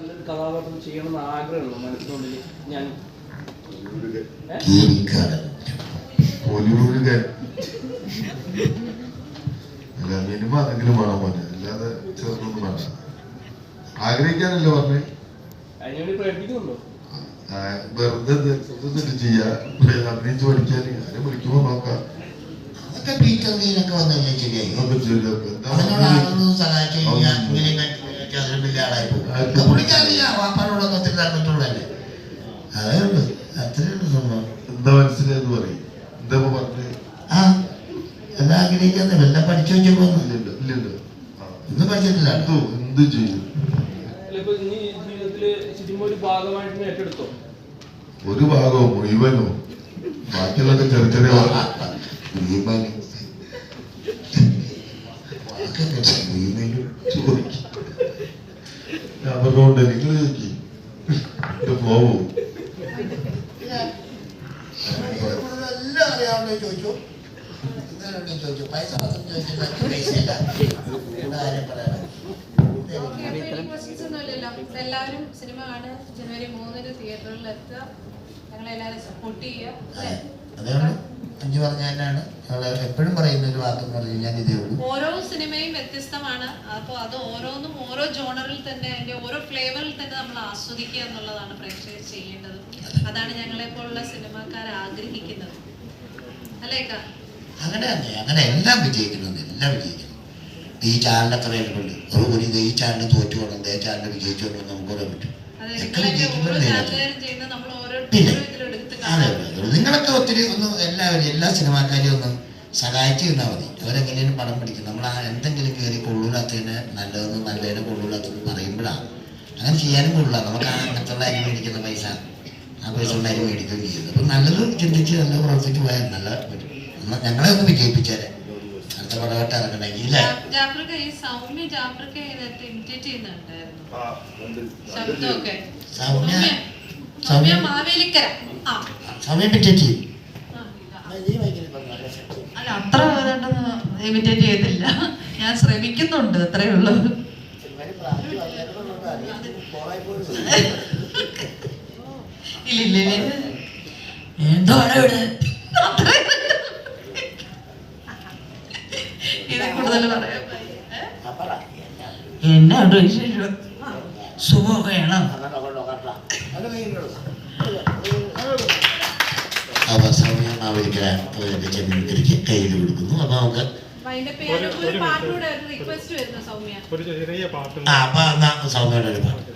നല്ലൊരു കഥാപാത്രം ചെയ്യണമെന്ന് ആഗ്രഹമുള്ളൂ മനസ്സിനുള്ളിൽ ഞാൻ അല്ല മിനിമം അതെങ്കിലും വേണം മോനെ അല്ലാതെ ചെറുതൊന്നും വേണ്ട. ആഗ്രഹിക്കാനല്ലേ പറഞ്ഞേ? അതിനുവേണ്ടി പ്രയത്നിക്കുന്നുണ്ടോ വെറുതെ ചെയ്യാ. അഭിനയിച്ച് പഠിക്കാൻ ആരെ വിളിക്കുമ്പോ നോക്കാം. അതൊക്കെ പീറ്റർ നീനൊക്കെ വന്നു ശരിയായി അതൊക്കെ ശരിയാക്കാം. എന്താ അതിനോട് പറഞ്ഞത്? ആളൊന്നും സഹായിച്ചു കഴിഞ്ഞാൽ ഒരു വലിയ ആളായി പോകും പുള്ളിക്കറിയാം വാപ്പാനോടൊക്കെ ഒത്തിരി തന്നിട്ടുള്ളതല്ലേ അതേ ഉള്ളൂ അത്രേ ഉള്ളൂ സംഭവം. എന്താ മനസ്സിലായെന്ന് പറയും. എന്താ പറഞ്ഞേ? ആ എല്ലാം പഠിച്ചു വെച്ചപ്പോ. ഇന്ന് പഠിച്ചിട്ടില്ല. എന്ത് ചെയ്യും ഒരു ഭാഗവും മുഴുവനോ. ബാക്കിയുള്ളൊക്കെ ചെറിയ ചെറിയ ഞാൻ പറഞ്ഞോണ്ട് നിങ്ങൾ ചോദിക്കും ഇത് പോവും എല്ലാം അറിയാവുന്ന ചോദിച്ചു എന്തായാലും ചോദിച്ചു പൈസ മാത്രം ചോദിച്ചില്ല പൈസ ഇല്ല ആരും പറയാൻ ഓക്കേ, അപ്പൊ ഇനി questions ഒന്നുമില്ലല്ലോ. അപ്പൊ എല്ലാവരും സിനിമ കാണുക. ജനുവരി മൂന്നിന് തിയേറ്ററിൽ എത്തുക ഞങ്ങളെല്ലാവരും സപ്പോർട്ട് ചെയ്യുക. അഞ്ചു പറഞ്ഞാലാണ് എപ്പോഴും പറയുന്ന ഒരു വാക്ക് പറഞ്ഞു കഴിഞ്ഞാൽ ഇതേ ഉള്ളൂ. ഓരോ സിനിമയും വ്യത്യസ്തമാണ്. അപ്പോൾ അത് ഓരോന്നും ഓരോ ജോണറിൽ തന്നെ അതിന്റെ ഓരോ ഫ്ലേവറിൽ തന്നെ നമ്മൾ ആസ്വദിക്കുക എന്നുള്ളതാണ് പ്രേക്ഷകർ ചെയ്യേണ്ടത്. അതാണ് ഞങ്ങളെ പോലുള്ള സിനിമാക്കാർ ആഗ്രഹിക്കുന്നത്. അല്ലേക്ക അങ്ങനെ തന്നെ അങ്ങനെ എല്ലാം വിജയിക്കുന്നുണ്ട് എല്ലാം വിജയിക്കുന്നു. ഈ ചാനലിനെ പറയുന്നുണ്ട് ഒരു ഒരു ഈ ചാനൽ തോറ്റു പോകണം ഈ ചാനൽ വിജയിച്ചു പോകണം നമുക്ക് പറയാൻ പറ്റും. പിന്നെ? അതെ. കാണാം നിങ്ങളൊക്കെ ഒത്തിരി ഒന്ന് എല്ലാവരും എല്ലാ സിനിമാക്കാരെയും ഒന്ന് സഹായിച്ചു തന്നാൽ മതി. അവരെങ്ങനെയും പടം പിടിക്കും. നമ്മൾ ആ എന്തെങ്കിലും കയറി കൊള്ളൂലാത്തതിന് നല്ലതെന്ന് നല്ലതിനെ കൊള്ളൂലാത്തത് പറയുമ്പോഴാണ് അങ്ങനെ ചെയ്യാനും കൊള്ളില്ല നമുക്ക് ആ അങ്ങനത്തുള്ള അരി മേടിക്കുന്ന പൈസ ആ പൈസ ഉള്ള അരി മേടിക്കുകയും ചെയ്യുന്നത് അപ്പം നല്ലത് ചിന്തിച്ച് നല്ല പ്രവർത്തിച്ച് പോയാൽ നല്ല പറ്റും ഞങ്ങളെ ഒന്ന് വിജയിപ്പിച്ചാലേ. അടുത്ത പടമായിട്ട് ഇറങ്ങണമെങ്കിൽ ഇല്ലേ? സൗമ്യ സൗമ്യ മാവേലിക്കര. പറ്റി അല്ല അത്ര ഇമിറ്റേറ്റ് ചെയ്തില്ല. ഞാൻ ശ്രമിക്കുന്നുണ്ട് അത്രേ ഉള്ളൂ. ഇല്ല ഇല്ല. എന്താണ് ഇവിടെ? ഇത് കൂടുതൽ. ഏ? എന്നാണ് വിശേഷം? സുഖമൊക്കെയാണോ റിക്വസ്റ്റ് വരുന്നു സൗമ്യ. ഒരു ചെറിയ നമുക്ക് ആ അപ്പൊ എന്നാ സൗമ്യയുടെ ഒരു പാട്ട്.